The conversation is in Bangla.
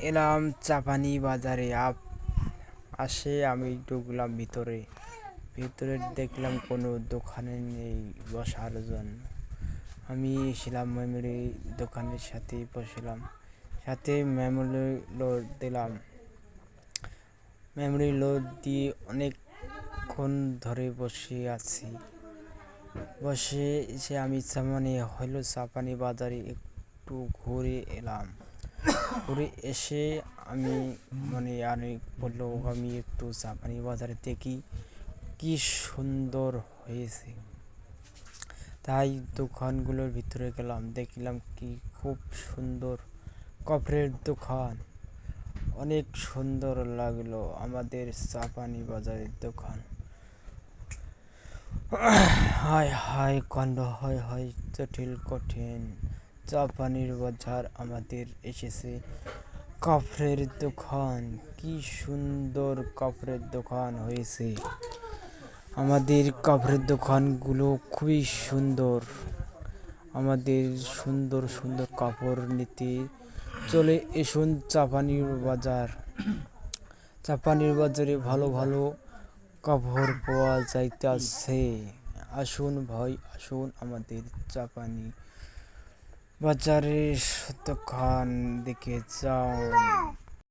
এলাম চাপানি বাজারে। আপ আসে আমি ঢুকলাম ভিতরে। ভিতরে দেখলাম কোনো দোকানে নেই বসার জন্য। আমি ছিলাম মেমোরি দোকানের সাথে বসলাম। সাথে মেমোরি লোড দিলাম। মেমোরি লোড দিয়ে অনেকক্ষণ ধরে বসে আছি। বসে এসে আমি মানে হলো চাপানি বাজারে একটু ঘুরে এলাম। ঘুরে এসে আমি মানে আরে বলল, আমি একটু চাপানি বাজারে দেখি কি সুন্দর হয়েছে। তাই দোকানগুলোর ভিতরে গেলাম, দেখলাম কি খুব সুন্দর কাপড়ের দোকান। অনেক সুন্দর লাগল আমাদের চাপানি বাজারের দোকান। হায় হায় কাণ্ড হয় হয়, জটিল, কঠিন। চাপানির বাজার আমাদের এসেছে কাপড়ের দোকান। কি সুন্দর কাপড়ের দোকান হয়েছে। আমাদের কাপড়ের দোকানগুলো খুবই সুন্দর। আমাদের সুন্দর সুন্দর কাপড় নিতে চলে এসুন চাপানির বাজার। চাপানির বাজারে ভালো ভালো কাপড় পাওয়া যাইতেছে। আসুন ভাই, আসুন আমাদের চাপানি বাজারের দোকান দেখে যাও।